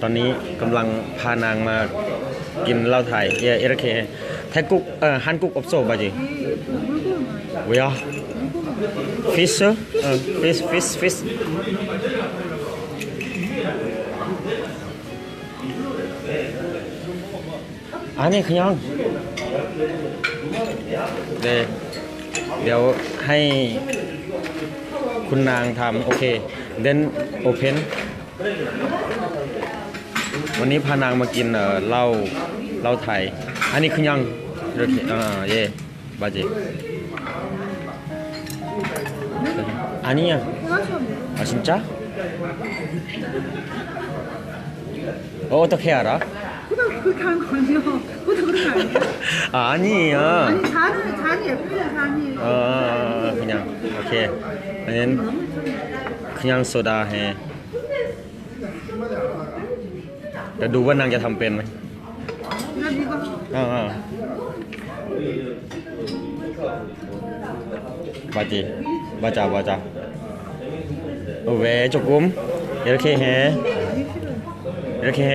ตอนนี้กำลังพานางมากินเหล้าไทยเยเอรเคไทยกุกเอ่อฮันกุกอบโซบาจีเวียฟิชเอ่อฟิชฟิชฟิชอันนี้ขยังเดี๋ยวให้ คุณนางทำโอเคเดนโอเพนวันนี้พานางมากินเอ่อเหล้าเหล้าไทย อันนี้คือยังโอเคอ่าเย่บาจิอันนี้อะอะจริงจ้าโอ้ตะเคียร์อะ 거 아니에요? 그도 그렇게 아니에요? 아, 아니에요. 아니 잔은 잔이 예쁘죠 잔이 어, 그냥 오케이. 아니면 그냥 소다 해. เดี๋ยวดูว่านางจะทำเป็นไหม 그럼 이거 อ่าบาจีบาจาบาจาเวจกุมเอรเคเฮเอรเคเฮ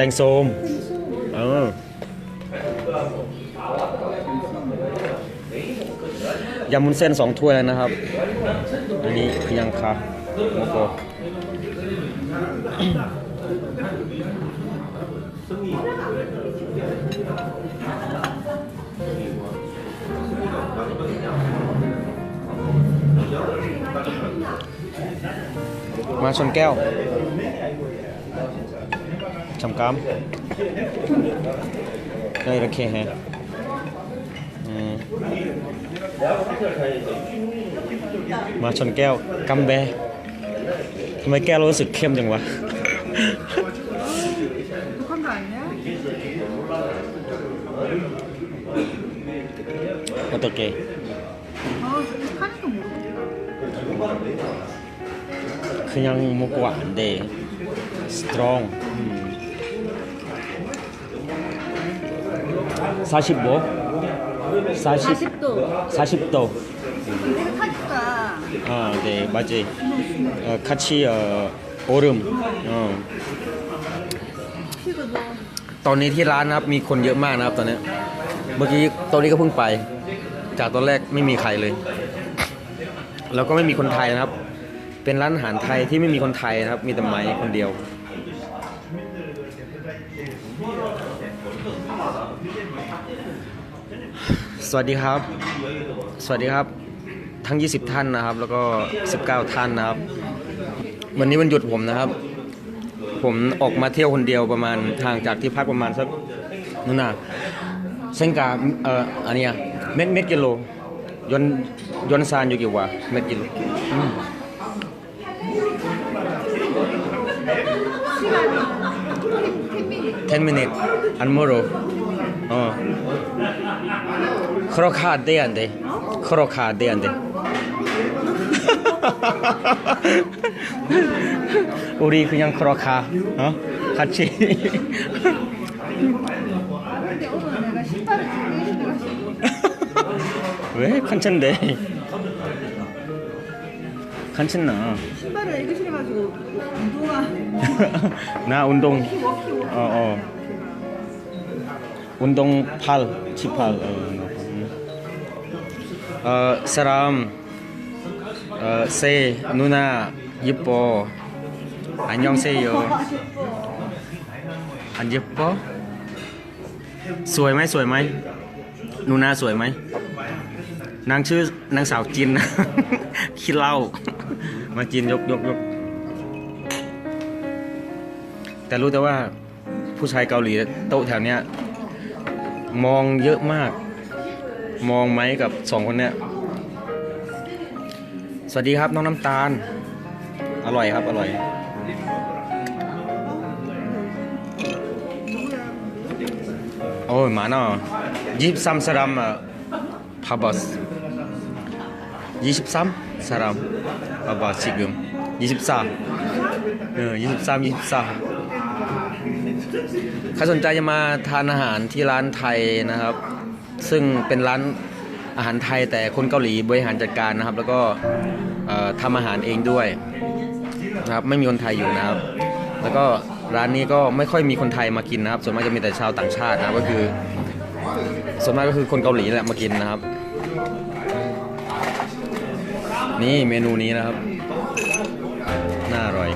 แซงโซมเออยำมุนเส้นสองถ้วยนะครับ อันนี้ยังคาโมโกมาชนแก้ว trăm काम कई रखे हैं mà tròn keo, căm bé Thằng mấy keo nó sự kem chẳng quá 어떻게? 그냥 먹고 안 돼. 스트롱. 45? 40, 40도 40도. 내가 타니까 아, 네, 맞지. 어, 같이 어, 얼음. 어. 식어도 ตอนนี้ที่ร้านนะครับมีคนเยอะมากนะครับตอนนี้ เมื่อกี้ตอนนี้ก็เพิ่งไป จากตอนแรกไม่มีใครเลย แล้วก็ไม่มีคนไทยนะครับ เป็นร้านอาหารไทยที่ไม่มีคนไทยนะครับ มีแต่ไม้คนเดียว สวัสดีครับ สวัสดีครับ ทั้ง 20 ท่านนะครับ แล้วก็ 19 ท่านนะครับ วันนี้วันหยุดผมนะครับ ผมออกมาเที่ยวคนเดียวประมาณทางจากที่พักประมาณสักนั่นน่ะเส้นกาเอ่ออันนี้เม็ดเม็ดกิโลยนยนซานอยู่กี่วะเม็ดกิโล10 minutes and more. Oh. 그렇게 안 돼 안 돼 그렇게 안 돼 안 돼 우리 그냥 그렇게 어? 같이. 근데 오늘 내가 신발을 두개 신어가지고 왜? 괜찮대 괜찮나. 신발을 이렇게 신어가지고 운동화. 나 운동. 워키 어, 어. 운동 팔, 치팔. 어, สรามเซนูนายิปโปอันยองเซโยอันยโปสวยไหมสวยไหมนูน่าสวยไหมนางชื่อนางสาวจินนะคิดเล่า มาจินยกยกยกแต่รู้แต่ว่าผู้ชายเกาหลีโต๊ะแถวเนี้ย มองเยอะมาก มองไหมกับสองคนเนี้ยสวัสดีครับน้องน้ำตาล อร่อยครับ อร่อย โอ้ยมาเนาะยี่สิบสามสรามอะพาบัสยี่สิบสามสรามพาบัส지금ยี่สิบสามเออยี่สิบสามยี่สิบสามใครสนใจจะมาทานอาหารที่ร้านไทยนะครับ ซึ่งเป็นร้านอาหารไทยแต่คนเกาหลีบริหารจัดการนะครับ แล้วก็เอ่อทำอาหารเองด้วยนะครับ ไม่มีคนไทยอยู่นะครับ แล้วก็ร้านนี้ก็ไม่ค่อยมีคนไทยมากินนะครับ ส่วนมากจะมีแต่ชาวต่างชาตินะครับก็คือ ส่วนมากก็คือคนเกาหลีแหละมากินนะครับ นี่เมนูนี้นะครับ น่าอร่อย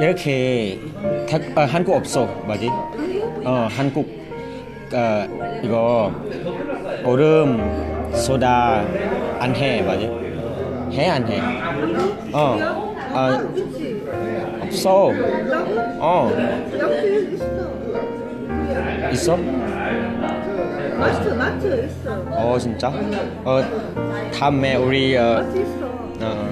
이렇게 타, 아, 한국 없어 맞지? 어 한국 어, 이거 얼음 소다 안 해 맞지? 해 안 해? 어 아, 없어? 어 있어? 마트 마트 있어 어 진짜? 어 다음에 우리 어, 어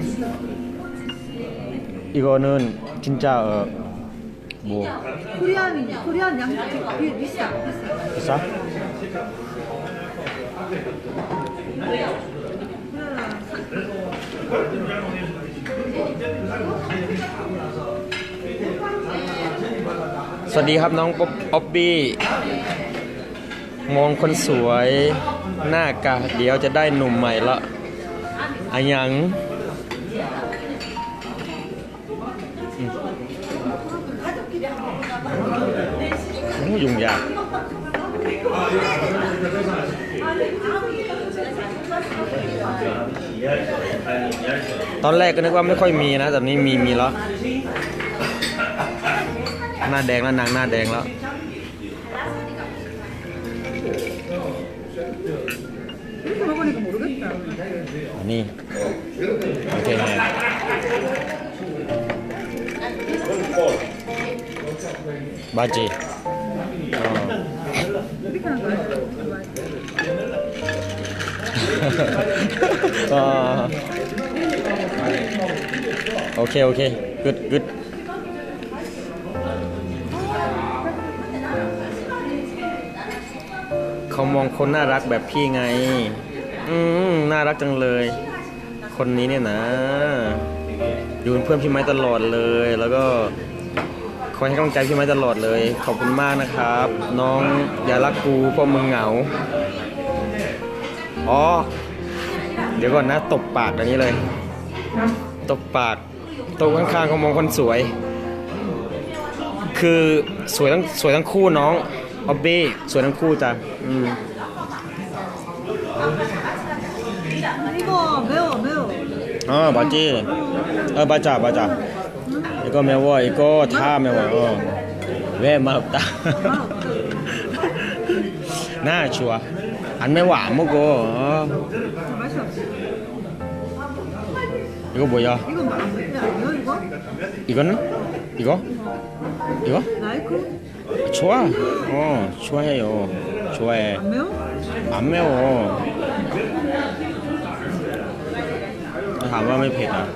이거는 진짜 어, 뭐 코리안 코리안 양식 비- 비싸 비싸 비싸? 그래 สวัสดีครับน้องป๊อบป๊อบบี้ มองคนสวย หน้ากะเดี๋ยวจะได้หนุ่มใหม่ละอะหยัง ยุ่งยากตอนแรกก็นึกว่าไม่ค่อยมีนะแต่นี้มีมีแล้ว หน้าแดงแล้วนางหน้าแดงแล้วนี่โอเคไหมบาจี โอเค โอเค กึดกึดเขามองคนน่ารักแบบพี่ไง อืมน่ารักจังเลย คนนี้เนี่ยนะ อยู่เป็นเพื่อนพี่ไม้ตลอดเลย แล้วก็ คอยให้กำลังใจพี่มาตลอดเลย ขอบคุณมากนะครับ น้องอย่ารักกูเพราะมึงเหงา อ๋อ เดี๋ยวก่อนนะ ตบปากอันนี้เลย ตบปากตบข้างๆเขมองคนสวย คือสวยทั้งสวยทั้งคู่น้องออบบี้สวยทั้งคู่จ้ะอืมอ๋อบาจีเออบาจ่าบาจ่า 이거 매워 이거 다 매워요 어. 왜 맛없다? 나 좋아. 안 매워 안 먹어. 어. 이거 뭐야? 이거는? 이거? 이거? 좋아. 어 좋아해요. 좋아해. 안 매워? 안 매워. 다음에 배다.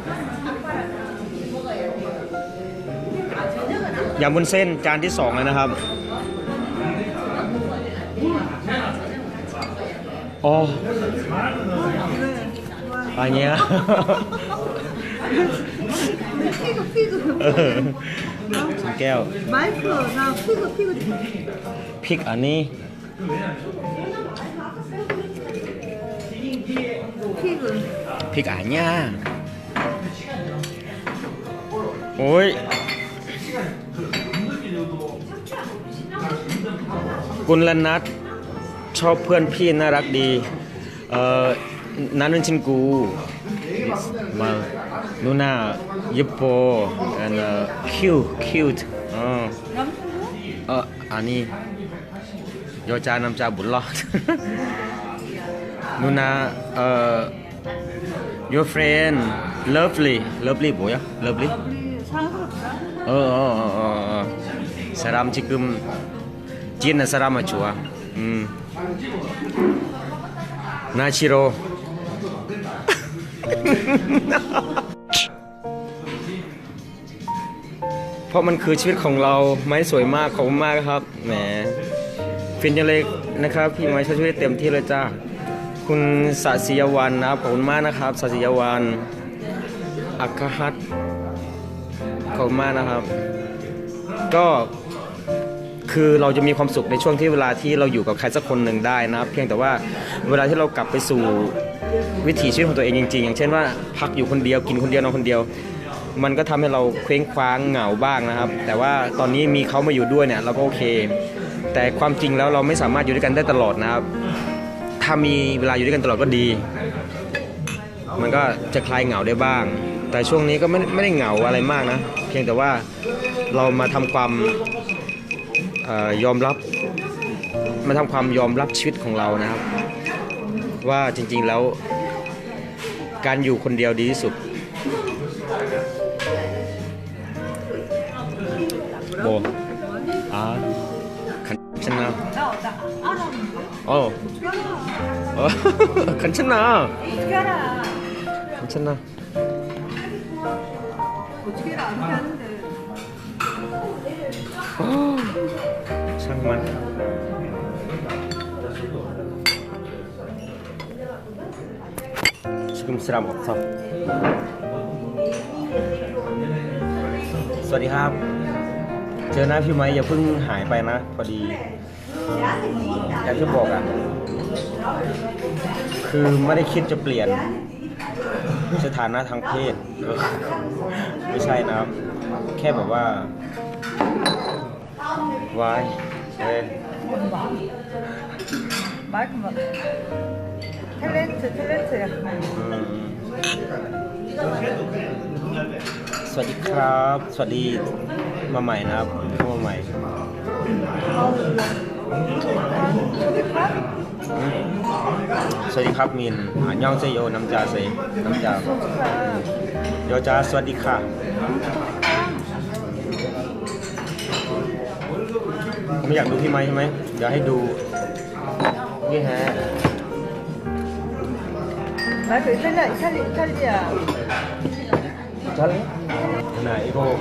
ยำบุญเส้นจานที่สองเลยนะครับ โอ้อันเนี้ยสองแก้วไม่เผื่อนะพี่ก็พี่ก็พริกอันนี้พริกอันเนี้ยโอ้ย กุณละนัทชอบเพื่อนพี่น่ารักดีเอ่อนันนชินกูมานูน่ายิปโป and uh, cute cute อ๋อเอออันนี้ยอจานำจาบุญรอดนูน่าเอ่อ your friend lovely lovely บ่ยะ lovely เออเออเออเออสรามจิกึม Джинна Сарамачуа. Начиро. Mm. เพราะมันคือชีวิตของเราไม้สวยมากขอบคุณมากครับแหมฟินจังเลยนะครับ พี่ไม้ช่วยเต็มที่เลยจ้าคุณสศิยวันนะครับขอบคุณมากนะครับสศิยวันอัคคฮัตขอบคุณมากนะครับ ก็ คือเราจะมีความสุขในช่วงที่เวลาที่เราอยู่กับใครสักคนหนึ่งได้นะครับเพียงแต่ว่าเวลาที่เรากลับไปสู่วิถีชีวิตของตัวเองจริงๆ อย่างเช่นว่าพักอยู่คนเดียวกินคนเดียวนอนคนเดียว มันก็ทำให้เราเคว้งคว้างเหงาบ้างนะครับ แต่ว่าตอนนี้มีเขามาอยู่ด้วยเนี่ยเราก็โอเค แต่ความจริงแล้วเราไม่สามารถอยู่ด้วยกันได้ตลอดนะครับ ถ้ามีเวลาอยู่ด้วยกันตลอดก็ดี มันก็จะคลายเหงาได้บ้าง แต่ช่วงนี้ก็ไม่ไม่ได้เหงาอะไรมากนะ เพียงแต่ว่าเรามาทำความ ยอมรับ มาทำความยอมรับชีวิตของเรานะครับ ว่าจริงๆแล้ว การอยู่คนเดียวดีที่สุด โบอ่าคันชนะ 나, 나 알았는데. โอ้ 어떻게 알아? เออ คันชนะ 어떻게 알아? คันชนะ 어떻게 알아? 안 하는데. ช่างมันชิคุมสลามบอกซับสวัสดีครับ เจอหน้าพี่ไหมอย่าเพิ่งหายไปนะ พอดี อยากจะบอกอะ คือไม่ได้คิดจะเปลี่ยนสถานะทางเพศ ไม่ใช่นะแค่แบบว่าวาย เอ้ย 마이크 막. 탤런트, 탤런트야. อืมสวัสดีครับ สวัสดีมาใหม่นะครับเข้ามาใหม่ 저기 봐? อืมสวัสดีครับมินอันยองเซโยน้ำจาเซน้ำจา 저기 봐. โยจ้าสวัสดีค่ะ ไม่อยากดูพี่ไม้ใช่ไหมเดี๋ยวให้ดู นี่ฮะ 마이크 이탈리아, 이탈리, 이탈리아. 잘래? 나 이거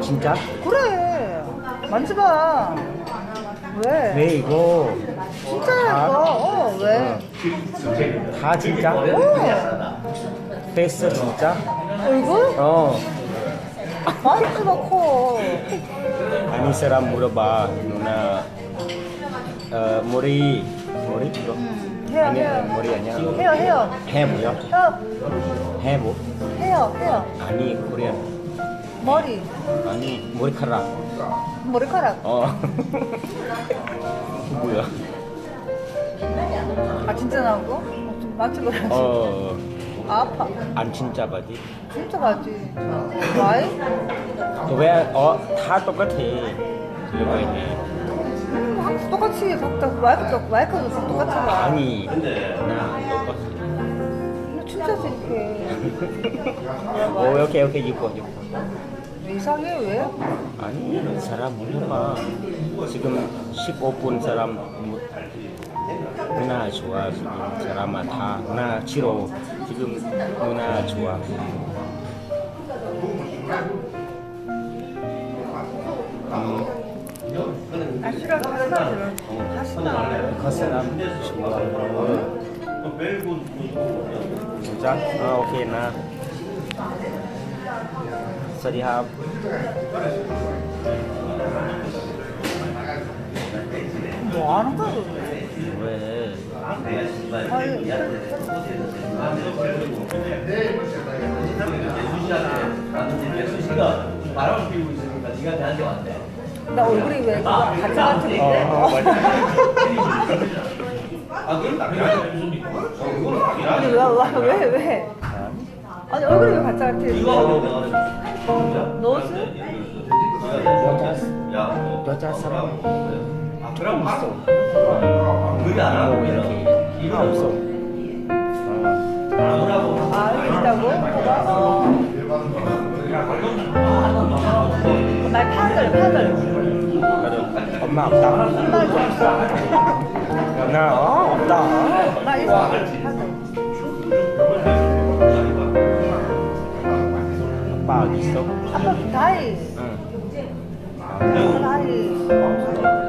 진짜? 그래. 만져봐. 왜? 왜 이거 진짜야 다- 이거. 어, 왜? 다 진짜? 어. 페이스 진짜? 얼굴? 어 마이크가 커. 아니 사람 물어봐 누나 어 머리 머리 이거 헤어, 아니 헤어. 머리 아니야 헤어, 헤어. 해 뭐야? 헤어, 해 뭐? 헤어, 헤어. 아니 코리안 머리. 아니 머리카락 머리카락. 어 뭐야? 아, 진짜 나오고? 어, 좀 만져봐야지. 어 아, 아파. 안 진짜 바지? 진짜 가지. 와이? 왜어다 똑같아 이거 해 음, 똑같이 각자 마이크도 다 똑같잖아. 아니 나 똑같아 근데 진짜지, 이렇게. 오 오케이 오케이 이뻐 이뻐 왜 이상해, 왜? 아니 사람 물어봐 지금 15분 사람 뭐, 누나 좋아 지금 드라마 다 누나 치로 지금 누나 좋아 아 싫어 가스나 싫어 가스나 가스나 좋아 진짜? 아 오케이 나. 사리합 뭐 하는 거야 나 얼굴이 왜 가짜 같은데? 어, 맞아. 아 그럼. 아니, 왜, 왜, 왜, 왜? 아니, 얼굴이 왜 가짜 같아? 너스? 여자 사람 아, 그럼 있어. 그게 안 하고 뭐 이렇게 이거 없어. 안 오라고. 아, 있다고? 어. 말 파들, 파들. 그래도 엄마 없다. 나 어, 없다. 나 있어. 아빠 어디 있어? 아빠 다이. 응. 다이.